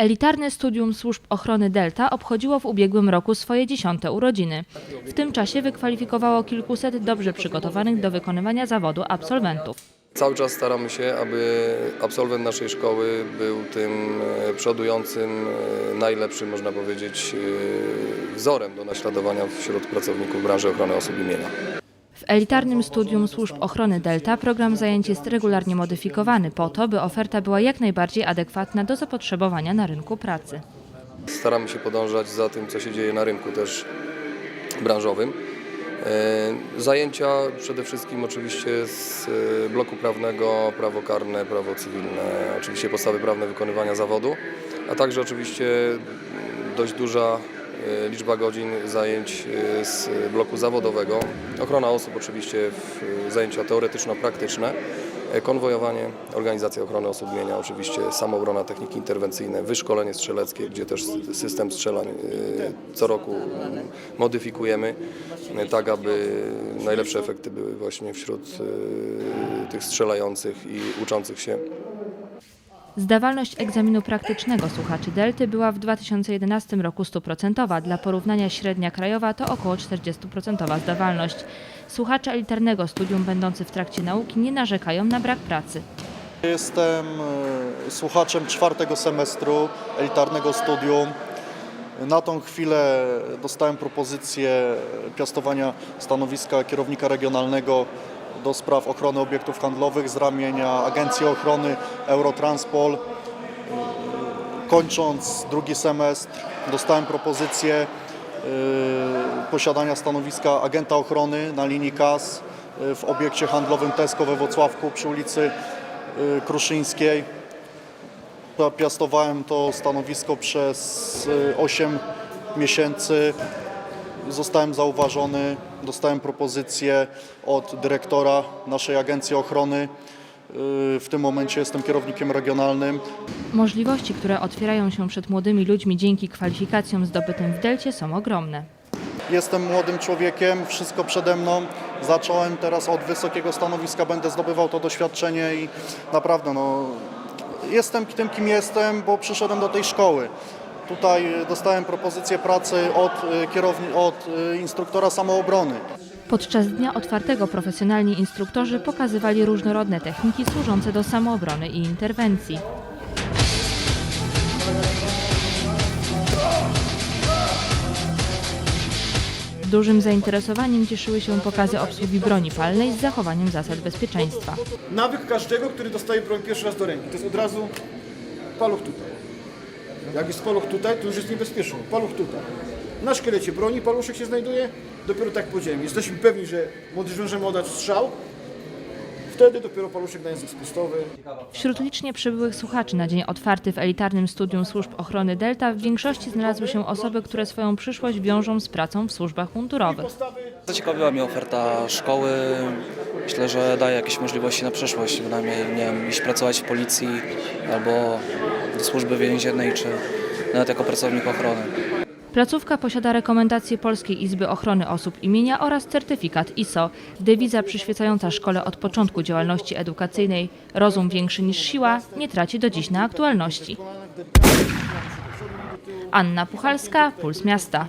Elitarne Studium Służb Ochrony Delta obchodziło w ubiegłym roku swoje dziesiąte urodziny. W tym czasie wykwalifikowało kilkuset dobrze przygotowanych do wykonywania zawodu absolwentów. Cały czas staramy się, aby absolwent naszej szkoły był tym e, przodującym, e, najlepszym, można powiedzieć, e, wzorem do naśladowania wśród pracowników branży ochrony osób i mienia. W elitarnym studium służb ochrony Delta program zajęć jest regularnie modyfikowany po to, by oferta była jak najbardziej adekwatna do zapotrzebowania na rynku pracy. Staramy się podążać za tym, co się dzieje na rynku też branżowym. E, Zajęcia przede wszystkim oczywiście z e, bloku prawnego, prawo karne, prawo cywilne, oczywiście podstawy prawne wykonywania zawodu, a także oczywiście dość duża liczba godzin zajęć e, z bloku zawodowego. Ochrona osób oczywiście e, zajęcia teoretyczno-praktyczne, e, konwojowanie, organizacja ochrony osób mienia, oczywiście samoobrona, techniki interwencyjne, wyszkolenie strzeleckie, gdzie też system strzelań e, co roku modyfikujemy, e, tak aby najlepsze efekty były właśnie wśród e, tych strzelających i uczących się Zdawalność egzaminu praktycznego słuchaczy Delty była w 2011 roku stuprocentowa. Dla porównania średnia krajowa to około 40% zdawalność. Słuchacze elitarnego studium będący w trakcie nauki nie narzekają na brak pracy. Jestem e, słuchaczem czwartego semestru elitarnego studium. Na tą chwilę dostałem propozycję piastowania stanowiska kierownika regionalnego do spraw ochrony obiektów handlowych z ramienia Agencji Ochrony Eurotranspol. Kończąc drugi semestr dostałem propozycję e, posiadania stanowiska agenta ochrony na linii KAS e, w obiekcie handlowym Tesco we Włocławku przy ulicy y, Kruszyńskiej. Piastowałem to stanowisko przez y, 8 miesięcy. Zostałem zauważony, dostałem propozycję od dyrektora naszej agencji ochrony. Y, W tym momencie jestem kierownikiem regionalnym. Możliwości, które otwierają się przed młodymi ludźmi dzięki kwalifikacjom zdobytym w Delcie są ogromne. Jestem młodym człowiekiem, wszystko przede mną. Zacząłem teraz od wysokiego stanowiska, będę zdobywał to doświadczenie i naprawdę no, jestem tym, kim jestem, bo przyszedłem do tej szkoły. Tutaj dostałem propozycję pracy od, y, kierowni, od y, instruktora samoobrony. Podczas dnia otwartego profesjonalni instruktorzy pokazywali różnorodne techniki służące do samoobrony i interwencji. Dużym zainteresowaniem cieszyły się pokazy obsługi broni palnej z zachowaniem zasad bezpieczeństwa. nawyk każdego, który dostaje broń pierwszy raz do ręki. To jest od razu paluch tutaj. Jak jest paluch tutaj, to już jest niebezpieczny. Paluch tutaj. Na szkielecie broni paluszek się znajduje, dopiero tak powiedziałem. Jesteśmy pewni, że młody możemy oddać strzał, wtedy dopiero paluszek na język spustowy. Wśród licznie przybyłych słuchaczy na dzień otwarty w elitarnym studium służb ochrony Delta w większości znalazły się osoby, które swoją przyszłość wiążą z pracą w służbach mundurowych. Zaciekawiła mnie oferta szkoły. Myślę, że daje jakieś możliwości na przyszłość. Bynajmniej, nie wiem, iść pracować w policji albo służby więziennej, czy nawet jako pracownik ochrony. Placówka posiada rekomendacje Polskiej Izby Ochrony Osób imienia oraz certyfikat ISO. Dewiza przyświecająca szkole od początku działalności edukacyjnej Rozum większy niż siła nie traci do dziś na aktualności. Anna Puchalska, Puls Miasta.